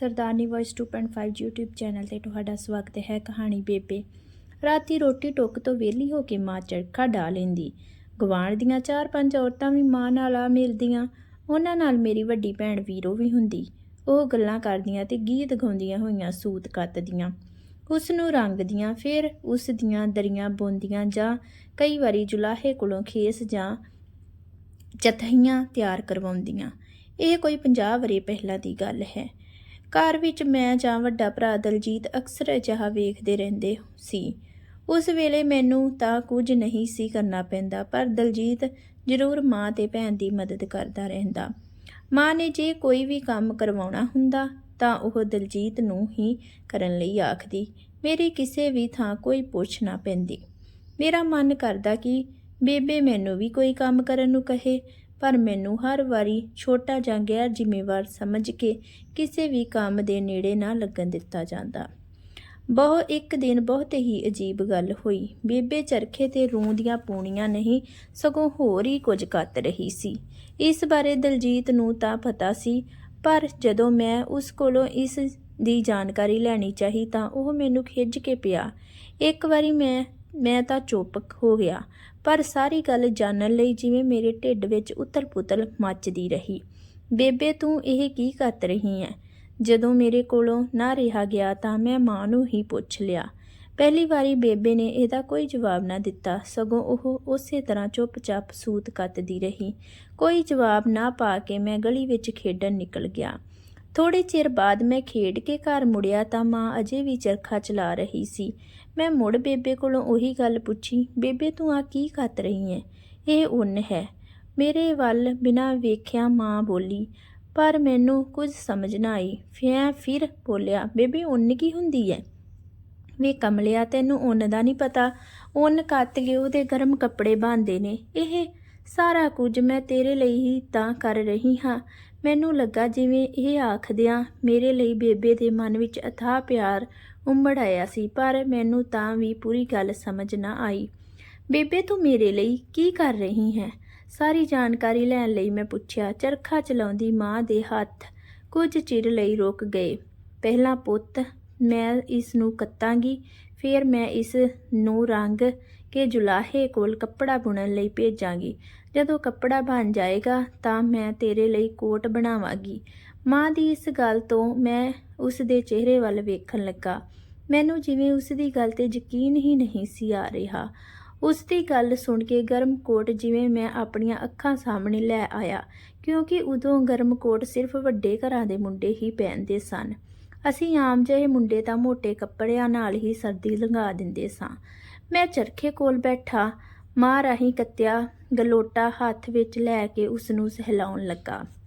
ਸਰਦਾਰਨੀ voice 2.5 YouTube channel ਤੇ ਤੁਹਾਡਾ ਸਵਾਗਤ ਹੈ ਕਹਾਣੀ ਬੇਬੇ। ਰਾਤੀ ਰੋਟੀ ਟੁੱਕ ਤੋਂ ਵਿਹਲੀ ਹੋ ਕੇ ਮਾਂ ਚਰਖਾ ਡਾ ਲੈਂਦੀ। ਗਵਾਂਢ ਦੀਆਂ ਚਾਰ ਪੰਜ ਔਰਤਾਂ ਵੀ ਮਾਂ ਨਾਲ ਆ ਮਿਲਦੀਆਂ, ਉਹਨਾਂ ਨਾਲ ਮੇਰੀ ਵੱਡੀ ਭੈਣ ਵੀਰੋ ਵੀ ਹੁੰਦੀ। ਉਹ ਗੱਲਾਂ ਕਰਦੀਆਂ ਤੇ ਗੀਤ ਗਾਉਂਦੀਆਂ ਹੋਈਆਂ ਸੂਤ ਕੱਤਦੀਆਂ। ਉਸ ਨੂੰ ਰੰਗਦੀਆਂ, ਫਿਰ ਉਸ ਦੀਆਂ ਦਰੀਆਂ ਬੁੰਦੀਆਂ ਜਾਂ ਕਈ ਵਾਰੀ ਜੁਲਾਹੇ ਕੋਲੋਂ ਖੇਸ ਜਾਂ ਚਤਹੀਆਂ ਤਿਆਰ ਕਰਵਾਉਂਦੀਆਂ। ਇਹ ਕੋਈ 50 ਵਰੇ ਪਹਿਲਾਂ ਦੀ ਗੱਲ ਹੈ। ਘਰ ਵਿੱਚ ਮੈਂ ਜਾਂ ਵੱਡਾ ਭਰਾ ਦਲਜੀਤ ਅਕਸਰ ਅਜਿਹਾ ਵੇਖਦੇ ਰਹਿੰਦੇ ਸੀ। ਉਸ ਵੇਲੇ ਮੈਨੂੰ ਤਾਂ ਕੁਝ ਨਹੀਂ ਸੀ ਕਰਨਾ ਪੈਂਦਾ, ਪਰ ਦਲਜੀਤ ਜ਼ਰੂਰ ਮਾਂ ਤੇ ਭੈਣ ਦੀ ਮਦਦ ਕਰਦਾ ਰਹਿੰਦਾ। ਮਾਂ ਨੇ ਜੇ ਕੋਈ ਵੀ ਕੰਮ ਕਰਵਾਉਣਾ ਹੁੰਦਾ, ਤਾਂ ਉਹ ਦਲਜੀਤ ਨੂੰ ਹੀ ਕਰਨ ਲਈ ਆਖਦੀ, ਮੇਰੀ ਕਿਸੇ ਵੀ ਥਾਂ ਕੋਈ ਪੁੱਛ ਨਾ ਪੈਂਦੀ। ਮੇਰਾ ਮਨ ਕਰਦਾ ਕਿ ਬੇਬੇ ਮੈਨੂੰ ਵੀ ਕੋਈ ਕੰਮ ਕਰਨ ਨੂੰ ਕਹੇ ਪਰ ਮੈਨੂੰ ਹਰ ਵਾਰੀ ਛੋਟਾ ਜਾਂ ਗੈਰ ਜ਼ਿੰਮੇਵਾਰ ਸਮਝ ਕੇ ਕਿਸੇ ਵੀ ਕੰਮ ਦੇ ਨੇੜੇ ਨਾ ਲੱਗਣ ਦਿੱਤਾ ਜਾਂਦਾ। ਬਹੁ ਇੱਕ ਦਿਨ ਬਹੁਤ ਹੀ ਅਜੀਬ ਗੱਲ ਹੋਈ। ਬੇਬੇ ਚਰਖੇ ਤੇ ਰੂੰ ਦੀਆਂ ਪੂਣੀਆਂ ਨਹੀਂ, ਸਗੋਂ ਹੋਰ ਹੀ ਕੁਝ ਕੱਤ ਰਹੀ ਸੀ। ਇਸ ਬਾਰੇ ਦਲਜੀਤ ਨੂੰ ਤਾਂ ਪਤਾ ਸੀ, ਪਰ ਜਦੋਂ ਮੈਂ ਉਸ ਕੋਲੋਂ ਇਸ ਦੀ ਜਾਣਕਾਰੀ ਲੈਣੀ ਚਾਹੀ ਤਾਂ ਉਹ ਮੈਨੂੰ ਖਿੱਚ ਕੇ ਪਿਆ। ਇੱਕ ਵਾਰੀ ਮੈਂ ਮੈਂ ਤਾਂ ਚੁੱਪ ਹੋ ਗਿਆ ਪਰ ਸਾਰੀ ਗੱਲ ਜਾਣਨ ਲਈ ਜਿਵੇਂ ਮੇਰੇ ਢਿੱਡ ਵਿੱਚ ਉਤਲ-ਪੁਤਲ ਮੱਚਦੀ ਰਹੀ। ਬੇਬੇ, ਤੂੰ ਇਹ ਕੀ ਕਰ ਰਹੀ ਹੈ ਜਦੋਂ ਮੇਰੇ ਕੋਲੋਂ ਨਾ ਰਿਹਾ ਗਿਆ ਤਾਂ ਮੈਂ ਮਾਂ ਨੂੰ ਹੀ ਪੁੱਛ ਲਿਆ। ਪਹਿਲੀ ਵਾਰੀ ਬੇਬੇ ਨੇ ਇਹਦਾ ਕੋਈ ਜਵਾਬ ਨਾ ਦਿੱਤਾ। ਸਗੋਂ ਉਹ ਉਸੇ ਤਰ੍ਹਾਂ ਚੁੱਪਚਾਪ ਸੂਤ ਕੱਤਦੀ ਰਹੀ। ਕੋਈ ਜਵਾਬ ਨਾ ਪਾ ਕੇ ਮੈਂ ਗਲੀ ਵਿੱਚ ਖੇਡਣ ਨਿਕਲ ਗਿਆ। ਥੋੜੇ ਚਿਰ ਬਾਅਦ ਮੈਂ ਖੇਡ ਕੇ ਘਰ ਮੁੜਿਆ ਤਾਂ ਮਾਂ ਅਜੇ ਵੀ ਚਰਖਾ ਚਲਾ ਰਹੀ ਸੀ। ਮੈਂ ਮੁੜ ਬੇਬੇ ਕੋਲੋਂ ਉਹੀ ਗੱਲ ਪੁੱਛੀ, ਬੇਬੇ ਤੂੰ ਆ ਕੀ ਕੱਤ ਰਹੀ ਹੈ ਇਹ ਉਨ ਹੈ। ਮੇਰੇ ਵੱਲ ਬਿਨਾਂ ਵੇਖਿਆ ਮਾਂ ਬੋਲੀ, ਪਰ ਮੈਨੂੰ ਕੁਝ ਸਮਝ ਨਾ ਆਈ। ਫਿਰ ਫਿਰ ਬੋਲਿਆ, ਬੇਬੇ, ਉੱਨ ਕੀ ਹੁੰਦੀ ਹੈ ਵੇ ਕਮਲਿਆ, ਤੈਨੂੰ ਉੱਨ ਦਾ ਨਹੀਂ ਪਤਾ। ਉੱਨ ਕੱਤ ਕੇ ਉਹਦੇ ਗਰਮ ਕੱਪੜੇ ਬਾਂਦੇ ਨੇ। ਇਹ ਸਾਰਾ ਕੁਝ ਮੈਂ ਤੇਰੇ ਲਈ ਹੀ ਤਾਂ ਕਰ ਰਹੀ ਹਾਂ। ਮੈਨੂੰ ਲੱਗਾ ਜਿਵੇਂ ਇਹ ਆਖਦਿਆਂ ਮੇਰੇ ਲਈ ਬੇਬੇ ਦੇ ਮਨ ਵਿੱਚ ਅਥਾਹ ਪਿਆਰ ਉਮੜ ਆਇਆ ਸੀ, ਪਰ ਮੈਨੂੰ ਤਾਂ ਵੀ ਪੂਰੀ ਗੱਲ ਸਮਝ ਨਾ ਆਈ। ਬੇਬੇ, ਤੂੰ ਮੇਰੇ ਲਈ ਕੀ ਕਰ ਰਹੀ ਹੈ? ਸਾਰੀ ਜਾਣਕਾਰੀ ਲੈਣ ਲਈ ਮੈਂ ਪੁੱਛਿਆ। ਚਰਖਾ ਚਲਾਉਂਦੀ ਮਾਂ ਦੇ ਹੱਥ ਕੁਝ ਚਿਰ ਲਈ ਰੁਕ ਗਏ। ਪਹਿਲਾਂ ਪੁੱਤ, ਮੈਂ ਇਸ ਨੂੰ ਕੱਤਾਂਗੀ, ਫਿਰ ਮੈਂ ਇਸ ਨੂੰ ਰੰਗ ਕੇ ਜੁਲਾਹੇ ਕੋਲ ਕੱਪੜਾ ਬੁਣਨ ਲਈ ਭੇਜਾਂਗੀ। ਜਦੋਂ ਕੱਪੜਾ ਬਣ ਜਾਏਗਾ ਤਾਂ ਮੈਂ ਤੇਰੇ ਲਈ ਕੋਟ ਬਣਾਵਾਂਗੀ। ਮਾਂ ਦੀ ਇਸ ਗੱਲ ਤੋਂ ਮੈਂ ਉਸ ਦੇ ਚਿਹਰੇ ਵੱਲ ਵੇਖਣ ਲੱਗਾ। ਮੈਨੂੰ ਜਿਵੇਂ ਉਸ ਦੀ ਗੱਲ ਤੇ ਯਕੀਨ ਹੀ ਨਹੀਂ ਸੀ ਆ ਰਿਹਾ। ਉਸ ਦੀ ਗੱਲ ਸੁਣ ਕੇ ਗਰਮ ਕੋਟ ਜਿਵੇਂ ਮੈਂ ਆਪਣੀਆਂ ਅੱਖਾਂ ਸਾਹਮਣੇ ਲੈ ਆਇਆ, ਕਿਉਂਕਿ ਉਦੋਂ ਗਰਮ ਕੋਟ ਸਿਰਫ ਵੱਡੇ ਘਰਾਂ ਦੇ ਮੁੰਡੇ ਹੀ ਪਹਿਨਦੇ ਸਨ। ਅਸੀਂ ਆਮ ਜਿਹੇ ਮੁੰਡੇ ਤਾਂ ਮੋٹے ਕੱਪੜਿਆਂ ਨਾਲ ਹੀ ਸਰਦੀ ਲੰਘਾ ਦਿੰਦੇ ਸਾਂ। ਮੈਂ ਚਰਖੇ ਕੋਲ ਬੈਠਾ, ਮਾਂ ਰਾਹੀਂ ਕੱਤਿਆ, ਗਲੋਟਾ ਹੱਥ ਵਿੱਚ ਲੈ ਕੇ ਉਸ ਨੂੰ ਸਹਿਲਾਉਣ ਲੱਗਾ।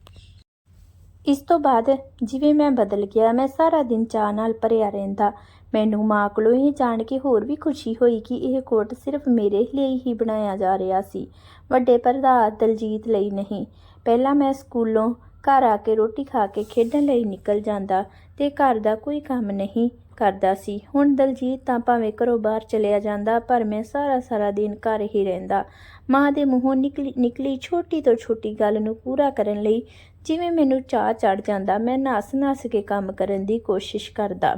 ਇਸ ਤੋਂ ਬਾਅਦ ਜਿਵੇਂ ਮੈਂ ਬਦਲ ਗਿਆ, ਮੈਂ ਸਾਰਾ ਦਿਨ ਚਾਹ ਨਾਲ ਭਰਿਆ ਰਹਿੰਦਾ। ਮੈਨੂੰ ਮਾਂ ਕੋਲੋਂ ਇਹ ਜਾਣ ਕੇ ਹੋਰ ਵੀ ਖੁਸ਼ੀ ਹੋਈ ਕਿ ਇਹ ਕੋਟ ਸਿਰਫ ਮੇਰੇ ਲਈ ਹੀ ਬਣਾਇਆ ਜਾ ਰਿਹਾ ਸੀ। ਵੱਡੇ ਪ੍ਰਧਾਨ ਦਲਜੀਤ ਲਈ ਨਹੀਂ। ਪਹਿਲਾਂ ਮੈਂ ਸਕੂਲੋਂ ਘਰ ਆ ਕੇ ਰੋਟੀ ਖਾ ਕੇ ਖੇਡਣ ਲਈ ਨਿਕਲ ਜਾਂਦਾ ਤੇ ਘਰ ਦਾ ਕੋਈ ਕੰਮ ਨਹੀਂ। ਕਰਦਾ ਸੀ। ਹੁਣ ਦਲਜੀਤ ਤਾਂ ਭਾਵੇਂ ਘਰੋਂ ਬਾਹਰ ਚਲਿਆ ਜਾਂਦਾ, ਪਰ ਮੈਂ ਸਾਰਾ ਸਾਰਾ ਦਿਨ ਘਰ ਹੀ ਰਹਿੰਦਾ। ਮਾਂ ਦੇ ਮੂੰਹੋਂ ਨਿਕਲੀ ਨਿਕਲੀ ਛੋਟੀ ਤੋਂ ਛੋਟੀ ਗੱਲ ਨੂੰ ਪੂਰਾ ਕਰਨ ਲਈ ਜਿਵੇਂ ਮੈਨੂੰ ਚਾਹ ਚੜ ਜਾਂਦਾ, ਮੈਂ ਨਸ-ਨਸ ਕੇ ਕੰਮ ਕਰਨ ਦੀ ਕੋਸ਼ਿਸ਼ ਕਰਦਾ।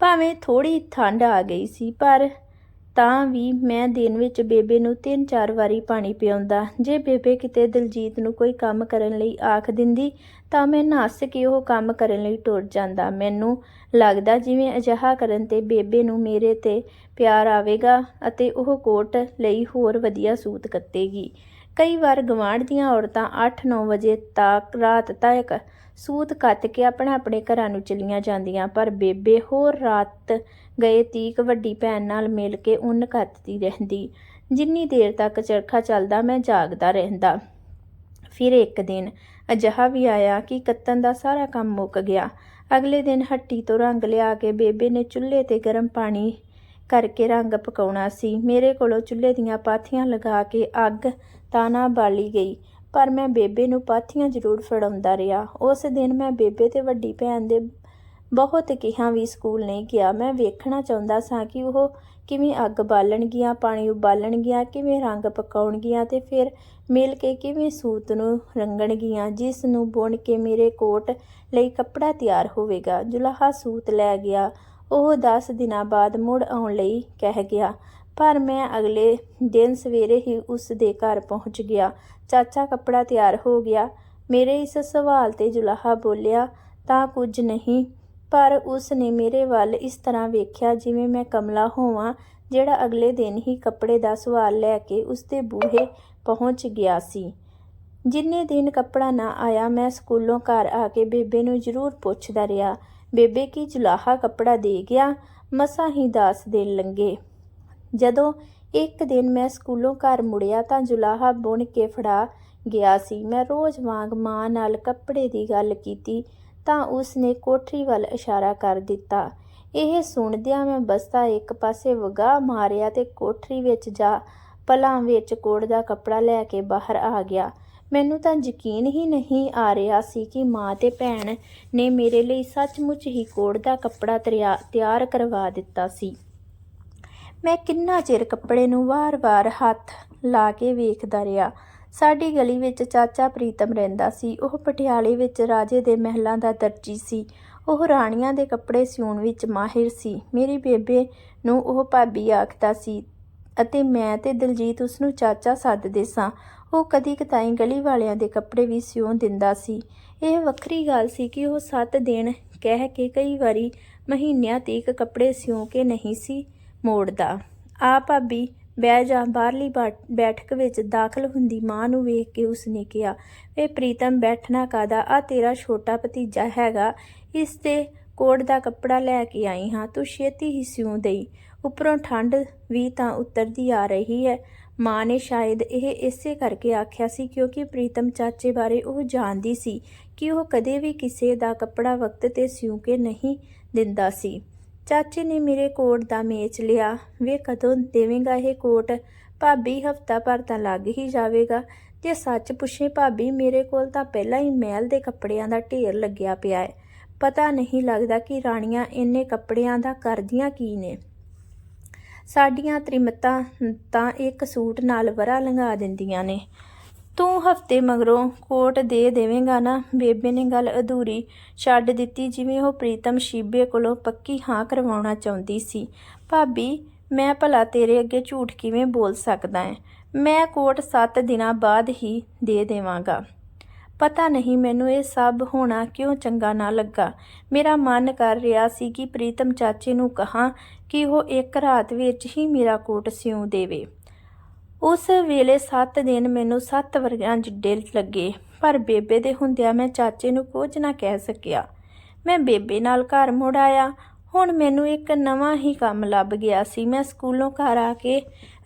ਭਾਵੇਂ ਥੋੜੀ ਠੰਡ ਆ ਗਈ ਸੀ, ਪਰ ਤਾਂ ਵੀ ਮੈਂ ਦਿਨ ਵਿੱਚ ਬੇਬੇ ਨੂੰ ਤਿੰਨ ਚਾਰ ਵਾਰੀ ਪਾਣੀ ਪਿਆਉਂਦਾ। ਜੇ ਬੇਬੇ ਕਿਤੇ ਦਿਲਜੀਤ ਨੂੰ ਕੋਈ ਕੰਮ ਕਰਨ ਲਈ ਆਖ ਦਿੰਦੀ, ਤਾਂ ਮੈਂ ਨੱਸ ਕੇ ਉਹ ਕੰਮ ਕਰਨ ਲਈ ਟੁਰ ਜਾਂਦਾ। ਮੈਨੂੰ ਲੱਗਦਾ ਜਿਵੇਂ ਅਜਿਹਾ ਕਰਨ ਤੇ ਬੇਬੇ ਨੂੰ ਮੇਰੇ ਤੇ ਪਿਆਰ ਆਵੇਗਾ ਅਤੇ ਉਹ ਕੋਟ ਲਈ ਹੋਰ ਵਧੀਆ ਸੂਤ ਕੱਤੇਗੀ। ਕਈ ਵਾਰ ਗਵਾਂਢ ਦੀਆਂ ਔਰਤਾਂ 8-9 ਵਜੇ ਤੱਕ ਰਾਤ ਤੱਕ ਸੂਤ ਕੱਤ ਕੇ ਆਪਣਾ ਆਪਣੇ ਘਰਾਂ ਨੂੰ ਚਲੀਆਂ ਜਾਂਦੀਆਂ, ਪਰ ਬੇਬੇ ਹੋਰ ਰਾਤ ਗਏ ਤੀਕ ਵੱਡੀ ਭੈਣ ਨਾਲ ਮਿਲ ਕੇ ਉੱਨ ਕੱਤਦੀ ਰਹਿੰਦੀ। ਜਿੰਨੀ ਦੇਰ ਤੱਕ ਚਰਖਾ ਚੱਲਦਾ ਮੈਂ ਜਾਗਦਾ ਰਹਿੰਦਾ। ਫਿਰ ਇੱਕ ਦਿਨ ਅਜਿਹਾ ਵੀ ਆਇਆ ਕਿ ਕੱਤਣ ਦਾ ਸਾਰਾ ਕੰਮ ਮੁੱਕ ਗਿਆ। ਅਗਲੇ ਦਿਨ ਹੱਟੀ ਤੋਂ ਰੰਗ ਲਿਆ ਕੇ ਬੇਬੇ ਨੇ ਚੁੱਲ੍ਹੇ ਤੇ ਗਰਮ ਪਾਣੀ ਕਰਕੇ ਰੰਗ ਪਕਾਉਣਾ ਸੀ। ਮੇਰੇ ਕੋਲੋਂ ਚੁੱਲ੍ਹੇ ਦੀਆਂ ਪਾਥੀਆਂ ਲਗਾ ਕੇ ਅੱਗ ਤਾਂ ਨਾ ਬਾਲੀ ਗਈ। ਪਰ ਮੈਂ ਬੇਬੇ ਨੂੰ ਪਾਥੀਆਂ ਜ਼ਰੂਰ ਫੜਾਉਂਦਾ ਰਿਹਾ। ਉਸ ਦਿਨ ਮੈਂ ਬੇਬੇ ਤੇ ਵੱਡੀ ਭੈਣ ਦੇ ਬਹੁਤ ਕਿਹਾ ਵੀ ਸਕੂਲ ਨਹੀਂ ਗਿਆ। ਮੈਂ ਵੇਖਣਾ ਚਾਹੁੰਦਾ ਸਾਂ ਕਿ ਉਹ ਕਿਵੇਂ ਅੱਗ ਬਾਲਣਗੀਆਂ ਪਾਣੀ ਉਬਾਲਣਗੀਆਂ ਕਿਵੇਂ ਰੰਗ ਪਕਾਉਣਗੀਆਂ ਤੇ ਫਿਰ ਮਿਲ ਕੇ ਕਿਵੇਂ ਸੂਤ ਨੂੰ ਰੰਗਣਗੀਆਂ ਜਿਸ ਨੂੰ ਬੁਣ ਕੇ ਮੇਰੇ ਕੋਟ ਲਈ ਕੱਪੜਾ ਤਿਆਰ ਹੋਵੇਗਾ। ਜੁਲਾਹਾ ਸੂਤ ਲੈ ਗਿਆ। ਉਹ 10 ਦਿਨਾਂ ਬਾਅਦ ਮੁੜ ਆਉਣ ਲਈ ਕਹਿ ਗਿਆ। ਪਰ ਮੈਂ ਅਗਲੇ ਦਿਨ ਸਵੇਰੇ ਹੀ ਉਸ ਦੇ ਘਰ ਪਹੁੰਚ ਗਿਆ। ਚਾਚਾ ਕੱਪੜਾ ਤਿਆਰ ਹੋ ਗਿਆ। ਮੇਰੇ ਇਸ ਸਵਾਲ ਤੇ ਜੁਲਾਹਾ ਬੋਲਿਆ, ਤਾਂ ਕੁਝ ਨਹੀਂ। ਪਰ ਉਸ ਨੇ ਮੇਰੇ ਵੱਲ ਇਸ ਤਰ੍ਹਾਂ ਵੇਖਿਆ ਜਿਵੇਂ ਮੈਂ ਕਮਲਾ ਹੋਵਾਂ, ਜਿਹੜਾ ਅਗਲੇ ਦਿਨ ਹੀ ਕੱਪੜੇ ਦਾ ਸਵਾਲ ਲੈ ਕੇ ਉਸ ਦੇ ਬੂਹੇ ਪਹੁੰਚ ਗਿਆ ਸੀ। ਜਿੰਨੇ ਦਿਨ ਕੱਪੜਾ ਨਾ ਆਇਆ, ਮੈਂ ਸਕੂਲੋਂ ਘਰ ਆ ਕੇ ਬੇਬੇ ਨੂੰ ਜ਼ਰੂਰ ਪੁੱਛਦਾ ਰਿਹਾ, ਬੇਬੇ, ਕੀ ਜੁਲਾਹਾ ਕੱਪੜਾ ਦੇ ਗਿਆ? ਮਸਾਂ ਹੀ ਦਾਸ ਦਿਨ ਲੰਗੇ। ਜਦੋਂ ਇੱਕ ਦਿਨ ਮੈਂ ਸਕੂਲੋਂ ਘਰ ਮੁੜਿਆ ਤਾਂ ਜੁਲਾਹਾ ਬੁਣ ਕੇ ਫੜਾ ਗਿਆ ਸੀ। ਮੈਂ ਰੋਜ਼ ਵਾਂਗ ਮਾਂ ਨਾਲ ਕੱਪੜੇ ਦੀ ਗੱਲ ਕੀਤੀ ਤਾਂ ਉਸ ਨੇ ਕੋਠਰੀ ਵੱਲ ਇਸ਼ਾਰਾ ਕਰ ਦਿੱਤਾ। ਇਹ ਸੁਣਦਿਆਂ ਮੈਂ ਬਸਤਾ ਇੱਕ ਪਾਸੇ ਵਗਾ ਮਾਰਿਆ ਤੇ ਕੋਠਰੀ ਵਿੱਚ ਜਾ ਪਲਾਂ ਵਿੱਚ ਕੋੜ ਦਾ ਕੱਪੜਾ ਲੈ ਕੇ ਬਾਹਰ ਆ ਗਿਆ। ਮੈਨੂੰ ਤਾਂ ਯਕੀਨ ਹੀ ਨਹੀਂ ਆ ਰਿਹਾ ਸੀ ਕਿ ਮਾਂ ਤੇ ਭੈਣ ਨੇ ਮੇਰੇ ਲਈ ਸੱਚਮੁੱਚ ਹੀ ਕੋੜ ਦਾ ਕੱਪੜਾ ਤਿਆ- ਤਿਆਰ ਕਰਵਾ ਦਿੱਤਾ ਸੀ। ਮੈਂ ਕਿੰਨਾ ਚਿਰ ਕੱਪੜੇ ਨੂੰ ਵਾਰ-ਵਾਰ ਹੱਥ ਲਾ ਕੇ ਵੇਖਦਾ ਰਿਹਾ। ਸਾਡੀ ਗਲੀ ਵਿੱਚ ਚਾਚਾ ਪ੍ਰੀਤਮ ਰਹਿੰਦਾ ਸੀ। ਉਹ ਪਟਿਆਲੇ ਵਿੱਚ ਰਾਜੇ ਦੇ ਮਹਿਲਾਂ ਦਾ ਦਰਜੀ ਸੀ। ਉਹ ਰਾਣੀਆਂ ਦੇ ਕੱਪੜੇ ਸਿਉਣ ਵਿੱਚ ਮਾਹਿਰ ਸੀ। ਮੇਰੀ ਬੇਬੇ ਨੂੰ ਉਹ ਭਾਬੀ ਆਖਦਾ ਸੀ ਅਤੇ ਮੈਂ ਤੇ ਦਿਲਜੀਤ ਉਸ ਨੂੰ ਚਾਚਾ ਸੱਦਦੇ ਸਾਂ। ਉਹ ਕਦੀ ਕਤਾਈ ਗਲੀ ਵਾਲਿਆਂ ਦੇ ਕੱਪੜੇ ਵੀ ਸਿਉਂ ਦਿੰਦਾ ਸੀ। ਇਹ ਵੱਖਰੀ ਗੱਲ ਸੀ ਕਿ ਉਹ 7 ਦਿਨ ਕਹਿ ਕੇ ਕਈ ਵਾਰੀ ਮਹੀਨਿਆਂ ਤੀਕ ਕੱਪੜੇ ਸਿਉਂ ਕੇ ਨਹੀਂ ਸੀ। ਮੋੜਦਾ। ਆ ਭਾਬੀ, ਬਹਿ ਜਾ, ਬਾਹਰਲੀ ਬਾ- ਬੈਠਕ ਵਿੱਚ ਦਾਖਲ ਹੁੰਦੀ ਮਾਂ ਨੂੰ ਵੇਖ ਕੇ ਉਸਨੇ ਕਿਹਾ, ਵੇ ਪ੍ਰੀਤਮ, ਬੈਠਣਾ ਕਾਦਾ ਆ ਤੇਰਾ ਛੋਟਾ ਭਤੀਜਾ ਹੈਗਾ। ਇਸ ਤੇ ਕੋਟ ਦਾ ਕੱਪੜਾ ਲੈ ਕੇ ਆਈ ਹਾਂ। ਤੂੰ ਛੇਤੀ ਹੀ ਸਿਉਂ ਦੇਈ। ਉੱਪਰੋਂ ਠੰਡ ਵੀ ਤਾਂ ਉਤਰਦੀ ਆ ਰਹੀ ਹੈ। ਮਾਂ ਨੇ ਸ਼ਾਇਦ ਇਹ ਇਸੇ ਕਰਕੇ ਆਖਿਆ ਸੀ ਕਿਉਂਕਿ ਪ੍ਰੀਤਮ ਚਾਚੇ ਬਾਰੇ ਉਹ ਜਾਣਦੀ ਸੀ ਕਿ ਉਹ ਕਦੇ ਵੀ ਕਿਸੇ ਦਾ ਕੱਪੜਾ ਵਕਤ ਤੇ ਸਿਉਂ ਕੇ ਨਹੀਂ ਦਿੰਦਾ ਸੀ। ਚਾਚੇ ਨੇ ਮੇਰੇ ਕੋਟ ਦਾ ਮੇਚ ਲਿਆ। ਵੇ ਕਦੋਂ ਦੇਵੇਂਗਾ ਇਹ ਕੋਟ? ਭਾਬੀ ਹਫਤਾ ਭਰ ਤਾਂ ਲੱਗ ਹੀ ਜਾਵੇਗਾ। ਜੇ ਸੱਚ ਪੁੱਛੇ ਭਾਬੀ, ਮੇਰੇ ਕੋਲ ਤਾਂ ਪਹਿਲਾਂ ਹੀ ਮਹਿਲ ਦੇ ਕੱਪੜਿਆਂ ਦਾ ਢੇਰ ਲੱਗਿਆ ਪਿਆ ਹੈ। ਪਤਾ ਨਹੀਂ ਲੱਗਦਾ ਕਿ ਰਾਣੀਆਂ ਇੰਨੇ ਕੱਪੜਿਆਂ ਦਾ ਕਰਦੀਆਂ ਕੀ ਨੇ। ਸਾਡੀਆਂ ਤ੍ਰਿਮਤਾਂ ਤਾਂ ਇੱਕ ਸੂਟ ਨਾਲ ਵਰਾ ਲੰਘਾ ਦਿੰਦੀਆਂ ਨੇ। ਤੂੰ ਹਫ਼ਤੇ ਮਗਰੋਂ ਕੋਟ ਦੇ ਦੇਵੇਂਗਾ ਨਾ, ਬੇਬੇ ਨੇ ਗੱਲ ਅਧੂਰੀ ਛੱਡ ਦਿੱਤੀ ਜਿਵੇਂ ਉਹ ਪ੍ਰੀਤਮ ਸ਼ੀਬੇ ਕੋਲੋਂ ਪੱਕੀ ਹਾਂ ਕਰਵਾਉਣਾ ਚਾਹੁੰਦੀ ਸੀ। ਭਾਬੀ, ਮੈਂ ਭਲਾ ਤੇਰੇ ਅੱਗੇ ਝੂਠ ਕਿਵੇਂ ਬੋਲ ਸਕਦਾ ਹੈ ਮੈਂ ਕੋਟ 7 ਦਿਨਾਂ ਬਾਅਦ ਹੀ ਦੇ ਦੇਵਾਂਗਾ। ਪਤਾ ਨਹੀਂ ਮੈਨੂੰ ਇਹ ਸਭ ਹੋਣਾ ਕਿਉਂ ਚੰਗਾ ਨਾ ਲੱਗਾ। ਮੇਰਾ ਮਨ ਕਰ ਰਿਹਾ ਸੀ ਕਿ ਪ੍ਰੀਤਮ ਚਾਚੇ ਨੂੰ ਕਹਾਂ ਕਿ ਉਹ ਇੱਕ ਰਾਤ ਵਿੱਚ ਹੀ ਮੇਰਾ ਕੋਟ ਸਿਉਂ ਦੇਵੇ। ਉਸ ਵੇਲੇ 7 ਦਿਨ ਮੈਨੂੰ 7 ਵਰਗਾਂ ਜਿੱਡੇ ਲੱਗੇ, ਪਰ ਬੇਬੇ ਦੇ ਹੁੰਦਿਆਂ ਮੈਂ ਚਾਚੇ ਨੂੰ ਕੁਝ ਨਾ ਕਹਿ ਸਕਿਆ। ਮੈਂ ਬੇਬੇ ਨਾਲ ਘਰ ਮੁੜ ਆਇਆ। ਹੁਣ ਮੈਨੂੰ ਇੱਕ ਨਵਾਂ ਹੀ ਕੰਮ ਲੱਭ ਗਿਆ ਸੀ। ਮੈਂ ਸਕੂਲੋਂ ਘਰ ਆ ਕੇ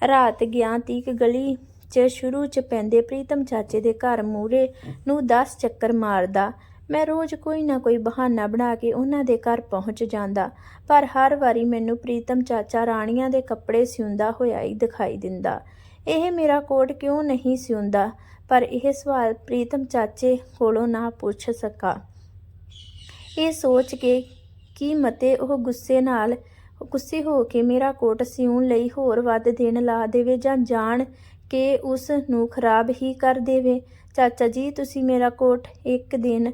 ਰਾਤ ਗਿਆ ਤੀਕ ਗਲੀ 'ਚ ਸ਼ੁਰੂ 'ਚ ਪੈਂਦੇ ਪ੍ਰੀਤਮ ਚਾਚੇ ਦੇ ਘਰ ਮੂਰੇ ਨੂੰ 10 ਚੱਕਰ ਮਾਰਦਾ। ਮੈਂ ਰੋਜ਼ ਕੋਈ ਨਾ ਕੋਈ ਬਹਾਨਾ ਬਣਾ ਕੇ ਉਹਨਾਂ ਦੇ ਘਰ ਪਹੁੰਚ ਜਾਂਦਾ, ਪਰ ਹਰ ਵਾਰੀ ਮੈਨੂੰ ਪ੍ਰੀਤਮ ਚਾਚਾ ਰਾਣੀਆਂ ਦੇ ਕੱਪੜੇ ਸਿਉਂਦਾ ਹੋਇਆ ਹੀ ਦਿਖਾਈ ਦਿੰਦਾ। ਇਹ ਮੇਰਾ ਕੋਟ ਕਿਉਂ ਨਹੀਂ ਸਿਉਂਦਾ? ਪਰ ਇਹ ਸਵਾਲ ਪ੍ਰੀਤਮ ਚਾਚੇ ਕੋਲੋਂ ਨਾ ਪੁੱਛ ਸਕਾ। ਇਹ ਸੋਚ ਕੇ ਕਿ ਮਤੇ ਉਹ ਗੁੱਸੇ ਨਾਲ, ਗੁੱਸੇ ਹੋ ਕੇ ਮੇਰਾ ਕੋਟ ਸਿਉਣ ਲਈ ਹੋਰ ਵੱਧ ਦਿਨ ਲਾ ਦੇਵੇ ਜਾਂ ਜਾਣ ਕੇ ਉਸ ਨੂੰ ਖਰਾਬ ਹੀ ਕਰ ਦੇਵੇ? ਚਾਚਾ ਜੀ, ਤੁਸੀਂ ਮੇਰਾ ਕੋਟ ਇੱਕ ਦਿਨ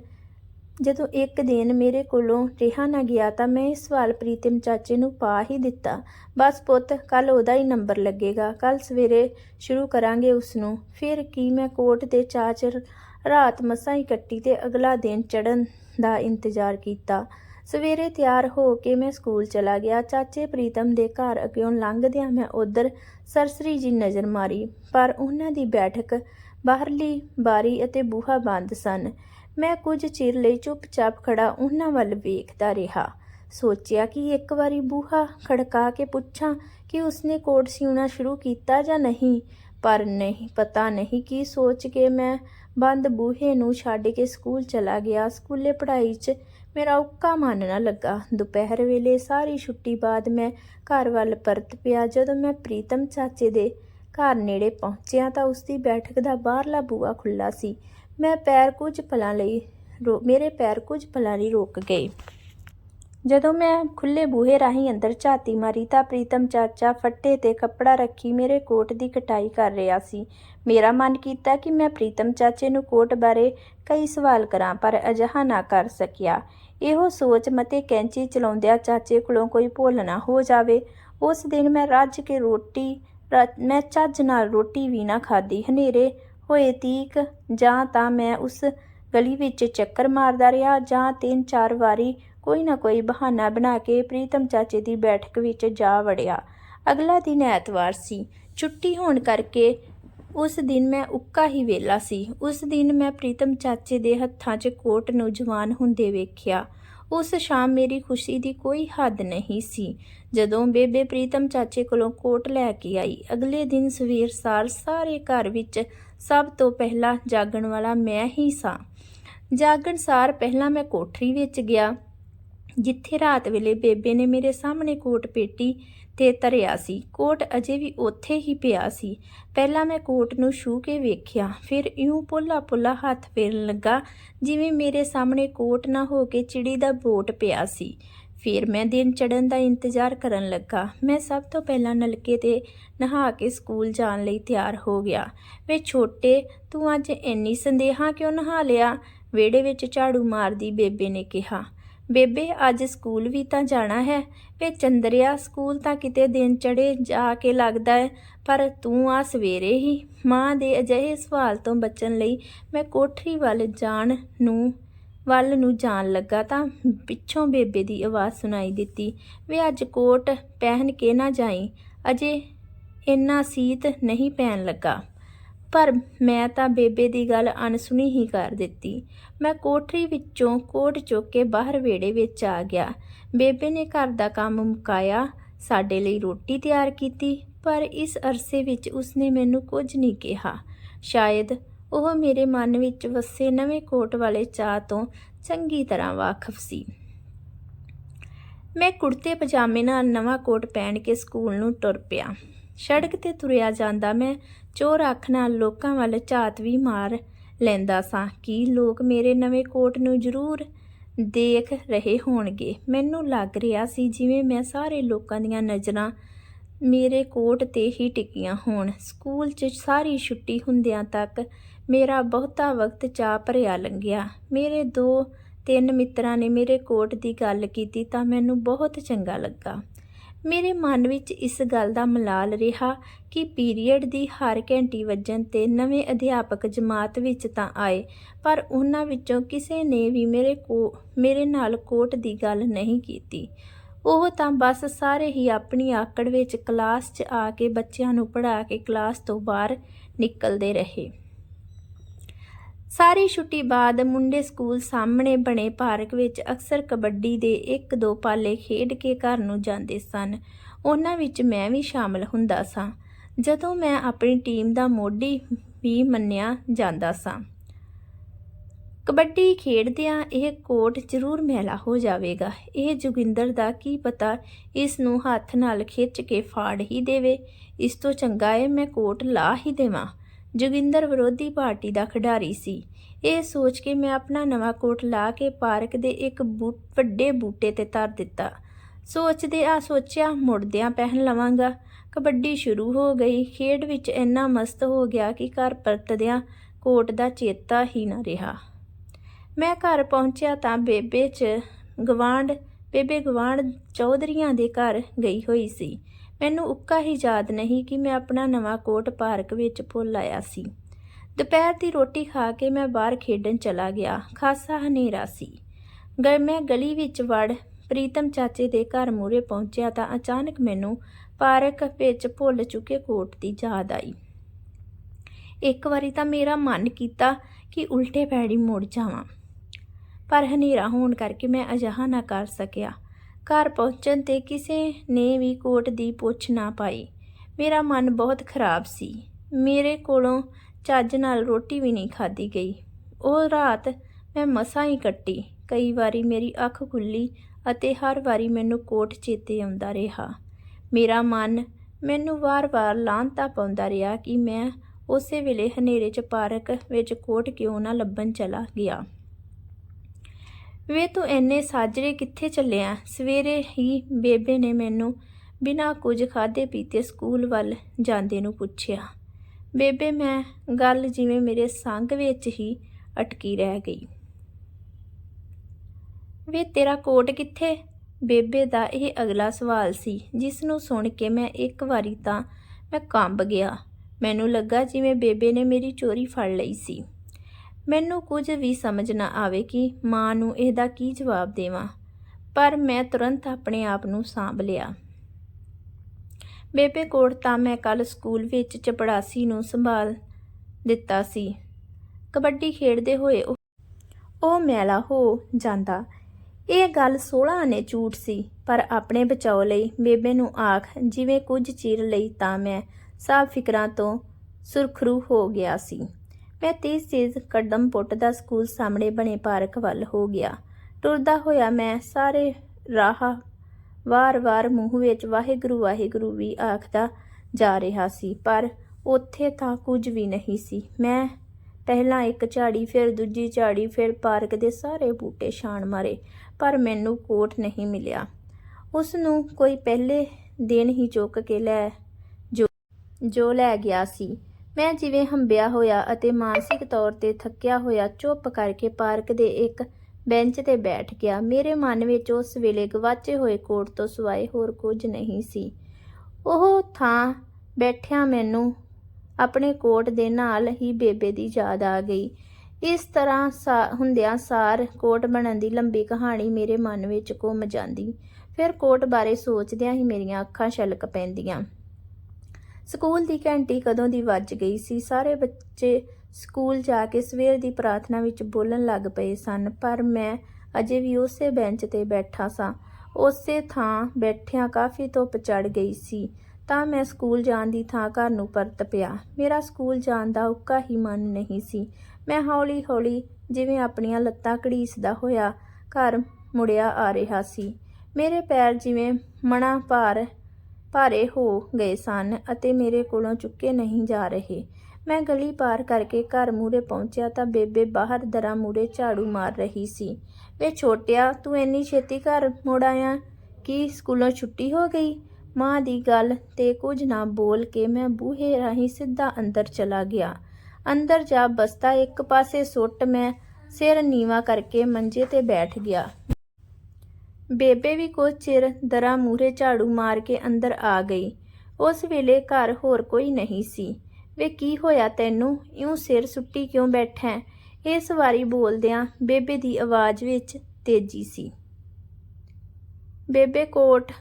ਜਦੋਂ ਇੱਕ ਦਿਨ ਮੇਰੇ ਕੋਲੋਂ ਰਿਹਾ ਨਾ ਗਿਆ ਤਾਂ ਮੈਂ ਇਹ ਸਵਾਲ ਪ੍ਰੀਤਮ ਚਾਚੇ ਨੂੰ ਪਾ ਹੀ ਦਿੱਤਾ, ਬਸ ਪੁੱਤ ਕੱਲ ਉਹਦਾ ਹੀ ਨੰਬਰ ਲੱਗੇਗਾ ਕੱਲ ਸਵੇਰੇ ਸ਼ੁਰੂ ਕਰਾਂਗੇ ਉਸ ਨੂੰ ਫਿਰ ਕੀ ਮੈਂ ਕੋਟ ਦੇ ਚਾਚਰ ਰਾਤ ਮਸਾਂ ਹੀ ਕੱਟੀ ਤੇ ਅਗਲਾ ਦਿਨ ਚੜਨ ਦਾ ਇੰਤਜ਼ਾਰ ਕੀਤਾ। ਸਵੇਰੇ ਤਿਆਰ ਹੋ ਕੇ ਮੈਂ ਸਕੂਲ ਚਲਾ ਗਿਆ, ਚਾਚੇ ਪ੍ਰੀਤਮ ਦੇ ਘਰ ਅੱਗਿਓਂ ਲੰਘਦਿਆਂ ਮੈਂ ਉਧਰ ਸਰਸਰੀ ਜੀ ਨਜ਼ਰ ਮਾਰੀ, ਪਰ ਉਹਨਾਂ ਦੀ ਬੈਠਕ ਬਾਹਰਲੀ ਬਾਰੀ ਅਤੇ ਬੂਹਾ ਬੰਦ ਸਨ। ਮੈਂ ਕੁਝ ਚਿਰ ਲਈ ਚੁੱਪਚਾਪ ਖੜਾ ਉਹਨਾਂ ਵੱਲ ਵੇਖਦਾ ਰਿਹਾ। ਸੋਚਿਆ ਕਿ ਇੱਕ ਵਾਰੀ ਬੂਹਾ ਖੜਕਾ ਕੇ ਪੁੱਛਾਂ ਕਿ ਉਸਨੇ ਕੋਟ ਸਿਉਣਾ ਸ਼ੁਰੂ ਕੀਤਾ ਜਾਂ ਨਹੀਂ, ਪਰ ਨਹੀਂ, ਪਤਾ ਨਹੀਂ ਕੀ ਸੋਚ ਕੇ ਮੈਂ ਬੰਦ ਬੂਹੇ ਨੂੰ ਛੱਡ ਕੇ ਸਕੂਲ ਚਲਾ ਗਿਆ। ਸਕੂਲੇ ਪੜ੍ਹਾਈ 'ਚ ਮੇਰਾ ਔਕਾ ਮਨ ਨਾ ਲੱਗਾ। ਦੁਪਹਿਰ ਵੇਲੇ ਸਾਰੀ ਛੁੱਟੀ ਬਾਅਦ ਮੈਂ ਘਰ ਵੱਲ ਪਰਤ ਪਿਆ। ਜਦੋਂ ਮੈਂ ਪ੍ਰੀਤਮ ਚਾਚੇ ਦੇ ਘਰ ਨੇੜੇ ਪਹੁੰਚਿਆ ਤਾਂ ਉਸ ਦੀ ਬੈਠਕ ਦਾ ਬਾਹਰਲਾ ਬੂਹਾ ਖੁੱਲਾ ਸੀ। ਮੈਂ ਪੈਰ ਕੁਝ ਪਲਾਂ ਲਈ ਰੋ- ਮੇਰੇ ਪੈਰ ਕੁਝ ਪਲਾਂ ਲਈ ਰੁਕ ਗਏ ਜਦੋਂ ਮੈਂ ਖੁੱਲੇ ਬੂਹੇ ਰਾਹੀਂ ਅੰਦਰ ਝਾਤੀ ਮਾਰੀ ਤਾਂ ਪ੍ਰੀਤਮ ਚਾਚਾ ਫੱਟੇ ਤੇ ਕੱਪੜਾ ਰੱਖੀ ਮੇਰੇ ਕੋਟ ਦੀ ਕਟਾਈ ਕਰ ਰਿਹਾ ਸੀ। ਮੇਰਾ ਮਨ ਕੀਤਾ ਕਿ ਮੈਂ ਪ੍ਰੀਤਮ ਚਾਚੇ ਨੂੰ ਕੋਟ ਬਾਰੇ ਕਈ ਸਵਾਲ ਕਰਾਂ, ਪਰ ਅਜਿਹਾ ਨਾ ਕਰ ਸਕਿਆ। ਇਹੋ ਸੋਚ ਮਤੇ ਕੈਂਚੀ ਚਲਾਉਂਦਿਆਂ ਚਾਚੇ ਕੋਲੋਂ ਕੋਈ ਭੁੱਲ ਨਾ ਹੋ ਜਾਵੇ। ਉਸ ਦਿਨ ਮੈਂ ਰੱਜ ਕੇ ਰੋਟੀ ਮੈਂ ਚੱਜ ਨਾਲ ਰੋਟੀ ਵੀ ਨਾ ਖਾਧੀ। ਹਨੇਰੇ ਹੋਏ ਤੀਕ, ਜਾਂ ਤਾਂ ਮੈਂ ਉਸ ਗਲੀ ਵਿੱਚ ਚੱਕਰ ਮਾਰਦਾ ਰਿਹਾ, ਜਾਂ ਤਿੰਨ ਚਾਰ ਵਾਰੀ ਕੋਈ ਨਾ ਕੋਈ ਬਹਾਨਾ ਬਣਾ ਕੇ ਪ੍ਰੀਤਮ ਚਾਚੇ ਦੀ ਬੈਠਕ ਵਿੱਚ ਜਾ ਵੜਿਆ। ਅਗਲਾ ਦਿਨ ਐਤਵਾਰ ਸੀ। ਛੁੱਟੀ ਹੋਣ ਕਰਕੇ ਉਸ ਦਿਨ ਮੈਂ ਉੱਕਾ ਹੀ ਵੇਲਾ ਸੀ। ਉਸ ਦਿਨ ਮੈਂ ਪ੍ਰੀਤਮ ਚਾਚੇ ਦੇ ਹੱਥਾਂ 'ਚ ਕੋਟ ਨੂੰ ਜਵਾਨ ਹੁੰਦੇ ਵੇਖਿਆ। ਉਸ ਸ਼ਾਮ ਮੇਰੀ ਖੁਸ਼ੀ ਦੀ ਕੋਈ ਹੱਦ ਨਹੀਂ ਸੀ। ਜਦੋਂ ਬੇਬੇ ਪ੍ਰੀਤਮ ਚਾਚੇ ਕੋਲੋਂ ਕੋਟ ਲੈ ਕੇ ਆਈ, ਅਗਲੇ ਦਿਨ ਸਵੇਰ ਸਾਰ ਸਾਰੇ ਘਰ ਵਿੱਚ ਸਭ ਤੋਂ ਪਹਿਲਾਂ ਜਾਗਣ ਵਾਲਾ ਮੈਂ ਹੀ ਸਾਂ। ਜਾਗਣ ਸਾਰ ਪਹਿਲਾਂ ਮੈਂ ਕੋਠਰੀ ਵਿੱਚ ਗਿਆ, ਜਿੱਥੇ ਰਾਤ ਵੇਲੇ ਬੇਬੇ ਨੇ ਮੇਰੇ ਸਾਹਮਣੇ ਕੋਟ ਪੇਟੀ ਤੇ ਧਰਿਆ ਸੀ। ਕੋਟ ਅਜੇ ਵੀ ਉੱਥੇ ਹੀ ਪਿਆ ਸੀ। ਪਹਿਲਾਂ ਮੈਂ ਕੋਟ ਨੂੰ ਛੂ ਕੇ ਵੇਖਿਆ, ਫਿਰ ਇਉਂ ਪੁੱਲਾ ਪੁੱਲਾ ਹੱਥ ਫੇਰਨ ਲੱਗਾ, ਜਿਵੇਂ ਮੇਰੇ ਸਾਹਮਣੇ ਕੋਟ ਨਾ ਹੋ ਕੇ ਚਿੜੀ ਦਾ ਬੋਟ ਪਿਆ ਸੀ। ਫਿਰ ਮੈਂ ਦਿਨ ਚੜਨ ਦਾ ਇੰਤਜ਼ਾਰ ਕਰਨ ਲੱਗਾ। ਮੈਂ ਸਭ ਤੋਂ ਪਹਿਲਾਂ ਨਲਕੇ ਤੇ ਨਹਾ ਕੇ ਸਕੂਲ ਜਾਣ ਲਈ ਤਿਆਰ ਹੋ ਗਿਆ। ਵੇ ਛੋਟੇ, ਤੂੰ ਅੱਜ ਇੰਨੀ ਸੰਦੇਹਾਂ ਕਿਉਂ ਨਹਾ ਲਿਆ? ਵਿਹੜੇ ਵਿੱਚ ਝਾੜੂ ਮਾਰਦੀ ਬੇਬੇ ਨੇ ਕਿਹਾ। ਬੇਬੇ, ਅੱਜ ਸਕੂਲ ਵੀ ਤਾਂ ਜਾਣਾ ਹੈ, ਵੇ ਚੰਦਰਿਆ ਸਕੂਲ ਤਾਂ ਕਿਤੇ ਦਿਨ ਚੜੇ ਜਾ ਕੇ ਲੱਗਦਾ ਹੈ, ਪਰ ਤੂੰ ਆ ਸਵੇਰੇ ਹੀ ਮਾਂ ਦੇ ਅਜਿਹੇ ਸਵਾਲ ਤੋਂ ਬਚਣ ਲਈ ਮੈਂ ਕੋਠਰੀ ਵੱਲ ਜਾਣ ਨੂੰ, ਵੱਲ ਨੂੰ ਜਾਣ ਲੱਗਾ ਤਾਂ ਪਿੱਛੋਂ ਬੇਬੇ ਦੀ ਆਵਾਜ਼ ਸੁਣਾਈ ਦਿੱਤੀ, ਵੇ ਅੱਜ ਕੋਟ ਪਹਿਨ ਕੇ ਨਾ ਜਾਈ, ਅਜੇ ਇੰਨਾ ਸੀਤ ਨਹੀਂ ਪੈਣ ਲੱਗਾ। ਪਰ ਮੈਂ ਤਾਂ ਬੇਬੇ ਦੀ ਗੱਲ ਅਣਸੁਣੀ ਹੀ ਕਰ ਦਿੱਤੀ। ਮੈਂ ਕੋਠਰੀ ਵਿੱਚੋਂ ਕੋਟ ਚੁੱਕ ਕੇ ਬਾਹਰ ਵਿਹੜੇ ਵਿੱਚ ਆ ਗਿਆ। ਬੇਬੇ ਨੇ ਘਰ ਦਾ ਕੰਮ ਮੁਕਾਇਆ, ਸਾਡੇ ਲਈ ਰੋਟੀ ਤਿਆਰ ਕੀਤੀ, ਪਰ ਇਸ ਅਰਸੇ ਵਿੱਚ ਉਸਨੇ ਮੈਨੂੰ ਕੁਝ ਨਹੀਂ ਕਿਹਾ। ਸ਼ਾਇਦ ਉਹ ਮੇਰੇ ਮਨ ਵਿੱਚ ਵਸੇ ਨਵੇਂ ਕੋਟ ਵਾਲੇ ਚਾਹ ਤੋਂ ਚੰਗੀ ਤਰ੍ਹਾਂ ਵਾਕਫ ਸੀ। ਮੈਂ ਕੁੜਤੇ ਪਜਾਮੇ ਨਾਲ ਨਵਾਂ ਕੋਟ ਪਹਿਨ ਕੇ ਸਕੂਲ ਨੂੰ ਤੁਰ ਪਿਆ। ਸੜਕ ਤੇ ਤੁਰਿਆ ਜਾਂਦਾ ਮੈਂ ਚੋਰ ਅੱਖ ਨਾਲ ਲੋਕਾਂ ਵੱਲ ਝਾਤ ਵੀ ਮਾਰ ਲੈਂਦਾ ਸਾਂ ਕਿ ਲੋਕ ਮੇਰੇ ਨਵੇਂ ਕੋਟ ਨੂੰ ਜ਼ਰੂਰ ਦੇਖ ਰਹੇ ਹੋਣਗੇ। ਮੈਨੂੰ ਲੱਗ ਰਿਹਾ ਸੀ ਜਿਵੇਂ ਮੈਂ ਸਾਰੇ ਲੋਕਾਂ ਦੀਆਂ ਨਜ਼ਰਾਂ ਮੇਰੇ ਕੋਟ ਤੇ ਹੀ ਟਿਕੀਆਂ ਹੋਣ। ਸਕੂਲ 'ਚ ਸਾਰੀ ਛੁੱਟੀ ਹੁੰਦਿਆਂ ਤੱਕ ਮੇਰਾ ਬਹੁਤਾ ਵਕਤ ਚਾਹ ਭਰਿਆ ਲੰਘਿਆ। ਮੇਰੇ ਦੋ ਤਿੰਨ ਮਿੱਤਰਾਂ ਨੇ ਮੇਰੇ ਕੋਟ ਦੀ ਗੱਲ ਕੀਤੀ ਤਾਂ ਮੈਨੂੰ ਬਹੁਤ ਚੰਗਾ ਲੱਗਾ। ਮੇਰੇ ਮਨ ਵਿੱਚ ਇਸ ਗੱਲ ਦਾ ਮਲਾਲ ਰਿਹਾ ਕਿ ਪੀਰੀਅਡ ਦੀ ਹਰ ਘੰਟੀ ਵੱਜਣ ਤੇ ਨਵੇਂ ਅਧਿਆਪਕ ਜਮਾਤ ਵਿੱਚ ਤਾਂ ਆਏ, ਪਰ ਉਹਨਾਂ ਵਿੱਚੋਂ ਕਿਸੇ ਨੇ ਵੀ ਮੇਰੇ ਕੋ, ਮੇਰੇ ਨਾਲ ਕੋਟ ਦੀ ਗੱਲ ਨਹੀਂ ਕੀਤੀ। ਉਹ ਤਾਂ ਬਸ ਸਾਰੇ ਹੀ ਆਪਣੀ ਆਕੜ ਵਿੱਚ ਕਲਾਸ 'ਚ ਆ ਕੇ ਬੱਚਿਆਂ ਨੂੰ ਪੜ੍ਹਾ ਕੇ ਕਲਾਸ ਤੋਂ ਬਾਹਰ ਨਿਕਲਦੇ ਰਹੇ। ਸਾਰੀ ਛੁੱਟੀ ਬਾਅਦ ਮੁੰਡੇ ਸਕੂਲ ਸਾਹਮਣੇ ਬਣੇ ਪਾਰਕ ਵਿੱਚ ਅਕਸਰ ਕਬੱਡੀ ਦੇ ਇੱਕ ਦੋ ਪਾਲੇ ਖੇਡ ਕੇ ਘਰ ਨੂੰ ਜਾਂਦੇ ਸਨ। ਉਹਨਾਂ ਵਿੱਚ ਮੈਂ ਵੀ ਸ਼ਾਮਲ ਹੁੰਦਾ ਸਾਂ। ਜਦੋਂ ਮੈਂ ਆਪਣੀ ਟੀਮ ਦਾ ਮੋਢੀ ਵੀ ਮੰਨਿਆ ਜਾਂਦਾ ਸਾਂ। ਕਬੱਡੀ ਖੇਡਦਿਆਂ ਇਹ ਕੋਟ ਜ਼ਰੂਰ ਮੈਲਾ ਹੋ ਜਾਵੇਗਾ। ਇਹ ਜੋਗਿੰਦਰ ਦਾ ਕੀ ਪਤਾ ਇਸ ਨੂੰ ਹੱਥ ਨਾਲ ਖਿੱਚ ਕੇ ਫਾੜ ਹੀ ਦੇਵੇ। ਇਸ ਤੋਂ ਚੰਗਾ ਹੈ ਮੈਂ ਕੋਟ ਲਾ ਹੀ ਦੇਵਾਂ। ਜੋਗਿੰਦਰ ਵਿਰੋਧੀ ਪਾਰਟੀ ਦਾ ਖਿਡਾਰੀ ਸੀ। ਇਹ ਸੋਚ ਕੇ ਮੈਂ ਆਪਣਾ ਨਵਾਂ ਕੋਟ ਲਾ ਕੇ ਪਾਰਕ ਦੇ ਇੱਕ ਬੂ- ਵੱਡੇ ਬੂਟੇ ਤੇ ਧਰ ਦਿੱਤਾ। ਸੋਚਦੇ ਆ ਸੋਚਿਆ ਮੁੜਦਿਆਂ ਪਹਿਨ ਲਵਾਂਗਾ। ਕਬੱਡੀ ਸ਼ੁਰੂ ਹੋ ਗਈ। ਖੇਡ ਵਿੱਚ ਇੰਨਾ ਮਸਤ ਹੋ ਗਿਆ ਕਿ ਘਰ ਪਰਤਦਿਆਂ ਕੋਟ ਦਾ ਚੇਤਾ ਹੀ ਨਾ ਰਿਹਾ। ਮੈਂ ਘਰ ਪਹੁੰਚਿਆ ਤਾਂ ਬੇਬੇ 'ਚ ਗਵਾਂਡ ਬੇਬੇ ਗਵਾਂਡ ਚੌਧਰੀਆਂ ਦੇ ਘਰ ਗਈ ਹੋਈ ਸੀ। ਮੈਨੂੰ ਉੱਕਾ ਹੀ ਯਾਦ ਨਹੀਂ ਕਿ ਮੈਂ ਆਪਣਾ ਨਵਾਂ ਕੋਟ ਪਾਰਕ ਵਿੱਚ ਭੁੱਲ ਆਇਆ ਸੀ। ਦੁਪਹਿਰ ਦੀ ਰੋਟੀ ਖਾ ਕੇ ਮੈਂ ਬਾਹਰ ਖੇਡਣ ਚਲਾ ਗਿਆ, ਖਾਸਾ ਹਨੇਰਾ ਸੀ। ਗ ਮੈਂ ਗਲੀ ਵਿੱਚ ਵੜ ਪ੍ਰੀਤਮ ਚਾਚੇ ਦੇ ਘਰ ਮੂਹਰੇ ਪਹੁੰਚਿਆ ਤਾਂ ਅਚਾਨਕ ਮੈਨੂੰ ਪਾਰਕ ਵਿੱਚ ਭੁੱਲ ਚੁੱਕੇ ਕੋਟ ਦੀ ਯਾਦ ਆਈ। ਇੱਕ ਵਾਰੀ ਤਾਂ ਮੇਰਾ ਮਨ ਕੀਤਾ ਕਿ ਉਲਟੇ ਪੈੜੀ ਮੁੜ ਜਾਵਾਂ, ਪਰ ਹਨੇਰਾ ਹੋਣ ਕਰਕੇ ਮੈਂ ਅਜਿਹਾ ਨਾ ਕਰ ਸਕਿਆ। ਘਰ ਪਹੁੰਚਣ ਤੇ ਕਿਸੇ ਨੇ ਵੀ ਕੋਟ ਦੀ ਪੁੱਛ ਨਾ ਪਾਈ। ਮੇਰਾ ਮਨ ਬਹੁਤ ਖਰਾਬ ਸੀ। ਮੇਰੇ ਕੋਲੋਂ ਚੱਜ ਨਾਲ ਰੋਟੀ ਵੀ ਨਹੀਂ ਖਾਧੀ ਗਈ। ਉਹ ਰਾਤ ਮੈਂ ਮਸਾਂ ਹੀ ਕੱਟੀ। ਕਈ ਵਾਰੀ ਮੇਰੀ ਅੱਖ ਖੁੱਲੀ ਅਤੇ ਹਰ ਵਾਰੀ ਮੈਨੂੰ ਕੋਟ ਚੇਤੇ ਆਉਂਦਾ ਰਿਹਾ। ਮੇਰਾ ਮਨ ਮੈਨੂੰ ਵਾਰ-ਵਾਰ ਲਾਂਤਾ ਪਾਉਂਦਾ ਰਿਹਾ ਕਿ ਮੈਂ ਉਸੇ ਵੇਲੇ ਹਨੇਰੇ 'ਚ ਪਾਰਕ ਵਿੱਚ ਕੋਟ ਕਿਉਂ ਨਾ ਲੱਭਣ ਚਲਾ ਗਿਆ। ਵੇ ਤੂੰ ਐਨੇ ਸਾਜਰੇ ਕਿੱਥੇ ਚੱਲਿਆ? ਸਵੇਰੇ ਹੀ ਬੇਬੇ ਨੇ ਮੈਨੂੰ ਬਿਨਾਂ ਕੁਝ ਖਾਦੇ ਪੀਤੇ ਸਕੂਲ ਵੱਲ ਜਾਂਦੇ ਨੂੰ ਪੁੱਛਿਆ। ਬੇਬੇ, ਮੈਂ ਗੱਲ ਜਿਵੇਂ ਮੇਰੇ ਸੰਗ ਵਿੱਚ ਹੀ ਅਟਕੀ ਰਹਿ ਗਈ। ਵੇ ਤੇਰਾ ਕੋਟ ਕਿੱਥੇ? ਬੇਬੇ ਦਾ ਇਹ ਅਗਲਾ ਸਵਾਲ ਸੀ, ਜਿਸ ਨੂੰ ਸੁਣ ਕੇ ਮੈਂ ਇੱਕ ਵਾਰੀ ਤਾਂ ਮੈਂ ਕੰਬ ਗਿਆ। ਮੈਨੂੰ ਲੱਗਾ ਜਿਵੇਂ ਬੇਬੇ ਨੇ ਮੇਰੀ ਚੋਰੀ ਫੜ ਲਈ ਸੀ। ਮੈਨੂੰ ਕੁਝ ਵੀ ਸਮਝ ਨਾ ਆਵੇ ਕਿ ਮਾਂ ਨੂੰ ਇਹਦਾ ਕੀ ਜਵਾਬ ਦੇਵਾਂ। ਪਰ ਮੈਂ ਤੁਰੰਤ ਆਪਣੇ ਆਪ ਨੂੰ ਸਾਂਭ ਲਿਆ। ਬੇਬੇ ਕੋਲ ਤਾਂ ਮੈਂ ਕੱਲ ਸਕੂਲ ਵਿੱਚ ਚਪੜਾਸੀ ਨੂੰ ਸੰਭਾਲ ਦਿੱਤਾ ਸੀ। ਕਬੱਡੀ ਖੇਡਦੇ ਹੋਏ ਉਹ ਉਹ ਮੈਲਾ ਹੋ ਜਾਂਦਾ। ਇਹ ਗੱਲ 16 ਨੇ ਝੂਠ ਸੀ, ਪਰ ਆਪਣੇ ਬਚਾਓ ਲਈ ਬੇਬੇ ਨੂੰ ਆਖ, ਜਿਵੇਂ ਕੁਝ ਚਿਰ ਲਈ ਤਾਂ ਮੈਂ ਸਭ ਫਿਕਰਾਂ ਤੋਂ ਸੁਰਖਰੂ ਹੋ ਗਿਆ ਸੀ। ਮੈਂ ਤੇਜ਼ ਤੇਜ਼ ਕਦਮ ਪੁੱਟਦਾ ਸਕੂਲ ਸਾਹਮਣੇ ਬਣੇ ਪਾਰਕ ਵੱਲ ਹੋ ਗਿਆ। ਟੁਰਦਾ ਹੋਇਆ ਮੈਂ ਸਾਰੇ ਰਾਹ ਵਾਰ-ਵਾਰ ਮੂੰਹ ਵਿੱਚ ਵਾਹਿਗੁਰੂ ਵਾਹਿਗੁਰੂ ਵੀ ਆਖਦਾ ਜਾ ਰਿਹਾ ਸੀ, ਪਰ ਉੱਥੇ ਤਾਂ ਕੁਝ ਵੀ ਨਹੀਂ ਸੀ। ਮੈਂ ਪਹਿਲਾਂ ਇੱਕ ਝਾੜੀ, ਫਿਰ ਦੂਜੀ ਝਾੜੀ, ਫਿਰ ਪਾਰਕ ਦੇ ਸਾਰੇ ਬੂਟੇ ਛਾਣ ਮਾਰੇ, ਪਰ ਮੈਨੂੰ ਕੋਟ ਨਹੀਂ ਮਿਲਿਆ। ਉਸ ਨੂੰ ਕੋਈ ਪਹਿਲੇ ਦਿਨ ਹੀ ਚੁੱਕ ਕੇ ਲੈ ਜੋ ਜੋ ਲੈ ਗਿਆ ਸੀ। ਮੈਂ ਜਿਵੇਂ ਹੰਬਿਆ ਹੋਇਆ ਅਤੇ ਮਾਨਸਿਕ ਤੌਰ ਤੇ ਥੱਕਿਆ ਹੋਇਆ ਚੁੱਪ ਕਰਕੇ ਪਾਰਕ ਦੇ ਇੱਕ ਬੈਂਚ ਤੇ ਬੈਠ ਗਿਆ, ਮੇਰੇ ਮਨ ਵਿੱਚ ਉਸ ਵੇਲੇ ਗਵਾਚੇ ਹੋਏ ਕੋਟ ਤੋਂ ਸਿਵਾਏ ਹੋਰ ਕੁਝ ਨਹੀਂ ਸੀ। ਉਹ ਥਾਂ ਬੈਠਿਆ ਮੈਨੂੰ ਆਪਣੇ ਕੋਟ ਦੇ ਨਾਲ ਹੀ ਬੇਬੇ ਦੀ ਯਾਦ ਆ ਗਈ। ਇਸ ਤਰ੍ਹਾਂ ਸਾ- ਹੁੰਦਿਆਂ ਸਾਰ ਕੋਟ ਬਣਨ ਦੀ ਲੰਬੀ ਕਹਾਣੀ ਮੇਰੇ ਮਨ ਵਿੱਚ ਘੁੰਮ ਜਾਂਦੀ। ਫਿਰ ਕੋਟ ਬਾਰੇ ਸੋਚਦਿਆਂ ਹੀ ਮੇਰੀਆਂ ਅੱਖਾਂ ਛਲਕ ਪੈਂਦੀਆਂ। ਸਕੂਲ ਦੀ ਘੰਟੀ ਕਦੋਂ ਦੀ ਵੱਜ ਗਈ ਸੀ? ਸਾਰੇ ਬੱਚੇ ਸਕੂਲ ਜਾ ਕੇ ਸਵੇਰ ਦੀ ਪ੍ਰਾਰਥਨਾ ਵਿੱਚ ਬੋਲਣ ਲੱਗ ਪਏ ਸਨ, ਪਰ ਮੈਂ ਅਜੇ ਵੀ ਉਸੇ ਬੈਂਚ ਤੇ ਬੈਠਾ ਸਾਂ। ਉਸੇ ਥਾਂ ਬੈਠਿਆਂ ਕਾਫੀ ਧੁੱਪ ਚੜ ਗਈ ਸੀ, ਤਾਂ ਮੈਂ ਸਕੂਲ ਜਾਣ ਦੀ ਥਾਂ ਘਰ ਨੂੰ ਪਰਤ ਪਿਆ। ਮੇਰਾ ਸਕੂਲ ਜਾਣ ਦਾ ਉੱਕਾ ਹੀ ਮਨ ਨਹੀਂ ਸੀ। ਮੈਂ ਹੌਲੀ-ਹੌਲੀ ਜਿਵੇਂ ਆਪਣੀਆਂ ਲੱਤਾਂ ਘੜੀਸਦਾ ਹੋਇਆ ਘਰ ਮੁੜਿਆ ਆ ਰਿਹਾ ਸੀ। ਮੇਰੇ ਪੈਰ ਜਿਵੇਂ ਮਣਾ ਭਾਰ ਭਾਰੇ ਹੋ ਗਏ ਸਨ ਅਤੇ ਮੇਰੇ ਕੋਲੋਂ ਚੁੱਕੇ ਨਹੀਂ ਜਾ ਰਹੇ। ਮੈਂ ਗਲੀ ਪਾਰ ਕਰਕੇ ਘਰ ਮੂਰੇ ਪਹੁੰਚਿਆ ਤਾਂ ਬੇਬੇ ਬਾਹਰ ਦਰਾਂ ਮੂਰੇ ਝਾੜੂ ਮਾਰ ਰਹੀ ਸੀ। ਵੇ ਛੋਟਿਆ, ਤੂੰ ਇੰਨੀ ਛੇਤੀ ਘਰ ਮੁੜ ਆਇਆ? ਕੀ ਸਕੂਲੋਂ ਛੁੱਟੀ ਹੋ ਗਈ? ਮਾਂ ਦੀ ਗੱਲ ਤੇ ਕੁਝ ਨਾ ਬੋਲ ਕੇ ਮੈਂ ਬੂਹੇ ਰਾਹੀਂ ਸਿੱਧਾ ਅੰਦਰ ਚਲਾ ਗਿਆ। ਅੰਦਰ ਜਾ ਬਸਤਾ ਇੱਕ ਪਾਸੇ ਸੁੱਟ ਮੈਂ ਸਿਰ ਨੀਵਾ ਕਰਕੇ ਮੰਜੇ ਤੇ ਬੈਠ ਗਿਆ। ਬੇਬੇ ਵੀ ਕੁਝ ਚਿਰ ਦਰਾਂ ਮੂਹਰੇ ਝਾੜੂ ਮਾਰ ਕੇ ਅੰਦਰ ਆ ਗਈ। ਉਸ ਵੇਲੇ ਘਰ ਹੋਰ ਕੋਈ ਨਹੀਂ ਸੀ। ਵੇ ਕੀ ਹੋਇਆ ਤੈਨੂੰ? ਇਉਂ ਸਿਰ ਸੁੱਟੀ ਕਿਉਂ ਬੈਠਾ ਇਸ ਵਾਰੀ ਬੋਲਦਿਆਂ ਬੇਬੇ ਦੀ ਆਵਾਜ਼ ਵਿੱਚ ਤੇਜ਼ੀ ਸੀ। ਬੇਬੇ ਕੋਟ।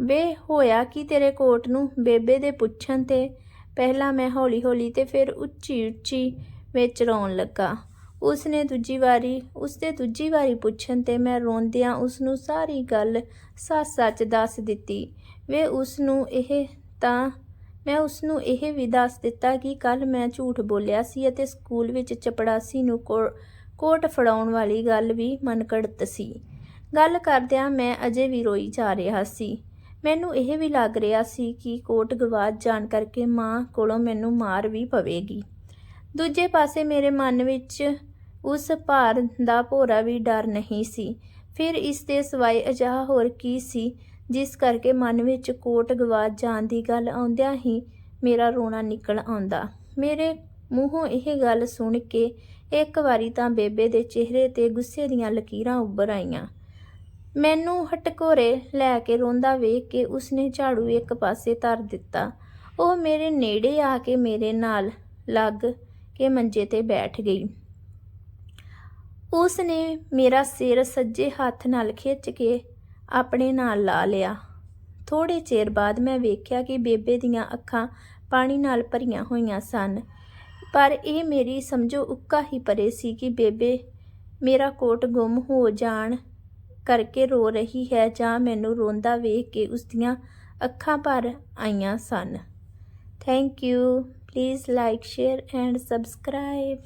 ਵੇ, ਹੋਇਆ ਕਿ ਤੇਰੇ ਕੋਟ ਨੂੰ? ਬੇਬੇ ਦੇ ਪੁੱਛਣ ਤੇ ਪਹਿਲਾਂ ਮੈਂ ਹੌਲੀ-ਹੌਲੀ ਤੇ ਫਿਰ ਉੱਚੀ-ਉੱਚੀ ਵਿੱਚ ਰੋਣ ਲੱਗਾ। ਉਸਨੇ ਦੂਜੀ ਵਾਰੀ, ਉਸਦੇ ਦੂਜੀ ਵਾਰੀ ਪੁੱਛਣ ਤੇ ਮੈਂ ਰੋਂਦਿਆਂ ਉਸ ਨੂੰ ਸਾਰੀ ਗੱਲ ਸੱਚ-ਸੱਚ ਦੱਸ ਦਿੱਤੀ। ਵੇ ਉਸ ਨੂੰ ਇਹ ਤਾਂ, ਮੈਂ ਉਸ ਨੂੰ ਇਹ ਵੀ ਦੱਸ ਦਿੱਤਾ ਕਿ ਕੱਲ ਮੈਂ ਝੂਠ ਬੋਲਿਆ ਸੀ ਅਤੇ ਸਕੂਲ ਵਿੱਚ ਚਪੜਾਸੀ ਨੂੰ ਕੋਟ ਫੜਾਉਣ ਵਾਲੀ ਗੱਲ ਵੀ ਮਨਕੜਤ ਸੀ। ਗੱਲ ਕਰਦਿਆਂ ਮੈਂ ਅਜੇ ਵੀ ਰੋਈ ਜਾ ਰਿਹਾ ਸੀ। ਮੈਨੂੰ ਇਹ ਵੀ ਲੱਗ ਰਿਹਾ ਸੀ ਕਿ ਕੋਟ ਗਵਾਚ ਜਾਣ ਕਰਕੇ ਮਾਂ ਕੋਲੋਂ ਮੈਨੂੰ ਮਾਰ ਵੀ ਪਵੇਗੀ। ਦੂਜੇ ਪਾਸੇ ਮੇਰੇ ਮਨ ਵਿੱਚ ਉਸ ਭਾਰ ਦਾ ਭੋਰਾ ਵੀ ਡਰ ਨਹੀਂ ਸੀ। ਫਿਰ ਇਸ ਦੇ ਸਿਵਾਏ ਅਜਿਹਾ ਹੋਰ ਕੀ ਸੀ, ਜਿਸ ਕਰਕੇ ਮਨ ਵਿੱਚ ਕੋਟ ਗਵਾਚ ਜਾਣ ਦੀ ਗੱਲ ਆਉਂਦਿਆਂ ਹੀ ਮੇਰਾ ਰੋਣਾ ਨਿਕਲ ਆਉਂਦਾ। ਮੇਰੇ ਮੂੰਹੋਂ ਇਹ ਗੱਲ ਸੁਣ ਕੇ ਇੱਕ ਵਾਰੀ ਤਾਂ ਬੇਬੇ ਦੇ ਚਿਹਰੇ ਤੇ ਗੁੱਸੇ ਦੀਆਂ ਲਕੀਰਾਂ ਉੱਭਰ ਆਈਆਂ। ਮੈਨੂੰ ਹਟਕੋਰੇ ਲੈ ਕੇ ਰੋਂਦਾ ਵੇਖ ਕੇ ਉਸਨੇ ਝਾੜੂ ਇੱਕ ਪਾਸੇ ਧਰ ਦਿੱਤਾ। ਉਹ ਮੇਰੇ ਨੇੜੇ ਆ ਕੇ ਮੇਰੇ ਨਾਲ ਲੱਗ ਕੇ ਮੰਜੇ ਤੇ ਬੈਠ ਗਈ। ਉਸ ਨੇ ਮੇਰਾ ਸਿਰ ਸੱਜੇ ਹੱਥ ਨਾਲ ਖਿੱਚ ਕੇ ਆਪਣੇ ਨਾਲ ਲਾ ਲਿਆ। ਥੋੜੇ ਚਿਰ ਬਾਅਦ ਮੈਂ ਵੇਖਿਆ ਕਿ ਬੇਬੇ ਦੀਆਂ ਅੱਖਾਂ ਪਾਣੀ ਨਾਲ ਭਰੀਆਂ ਹੋਈਆਂ ਸਨ। ਪਰ ਇਹ ਮੇਰੀ ਸਮਝੋ ਉੱਕਾ ਹੀ ਪਰੇ ਸੀ ਕਿ ਬੇਬੇ ਮੇਰਾ ਕੋਟ ਗੁੰਮ ਹੋ ਜਾਣ ਕਰਕੇ ਰੋ ਰਹੀ ਹੈ ਜਾਂ ਮੈਨੂੰ ਰੋਂਦਾ ਵੇਖ ਕੇ ਉਸ ਦੀਆਂ ਅੱਖਾਂ ਭਰ ਆਈਆਂ ਸਨ। Thank you please like share and subscribe